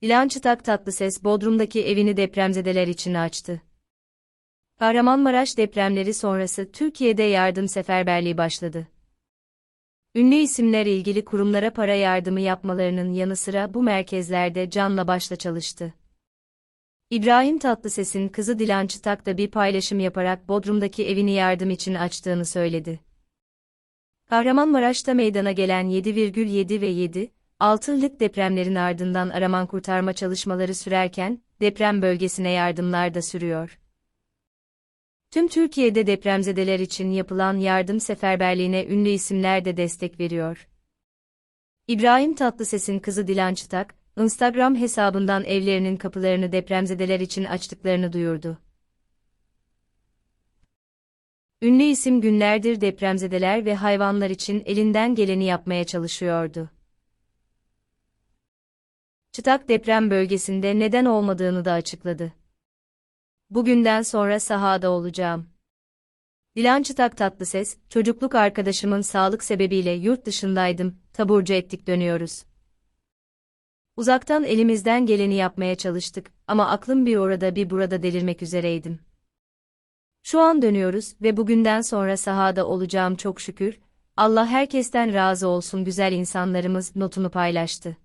İlhan Çıtak Tatlıses Bodrum'daki evini depremzedeler için açtı. Kahramanmaraş depremleri sonrası Türkiye'de yardım seferberliği başladı. Ünlü isimler ilgili kurumlara para yardımı yapmalarının yanı sıra bu merkezlerde canla başla çalıştı. İbrahim Tatlıses'in kızı Dilan Çıtak da bir paylaşım yaparak Bodrum'daki evini yardım için açtığını söyledi. Kahramanmaraş'ta meydana gelen 7,7 ve 7, 6'lık depremlerin ardından araman kurtarma çalışmaları sürerken, deprem bölgesine yardımlar da sürüyor. Tüm Türkiye'de depremzedeler için yapılan yardım seferberliğine ünlü isimler de destek veriyor. İbrahim Tatlıses'in kızı Dilan Çıtak, Instagram hesabından evlerinin kapılarını depremzedeler için açtıklarını duyurdu. Ünlü isim günlerdir depremzedeler ve hayvanlar için elinden geleni yapmaya çalışıyordu. Çıtak deprem bölgesinde neden olmadığını da açıkladı. Bugünden sonra sahada olacağım. Dilan Çıtak Tatlıses, çocukluk arkadaşımın sağlık sebebiyle yurt dışındaydım, taburcu ettik dönüyoruz. Uzaktan elimizden geleni yapmaya çalıştık ama aklım bir orada bir burada delirmek üzereydim. Şu an dönüyoruz ve bugünden sonra sahada olacağım çok şükür, Allah herkesten razı olsun güzel insanlarımız notunu paylaştı.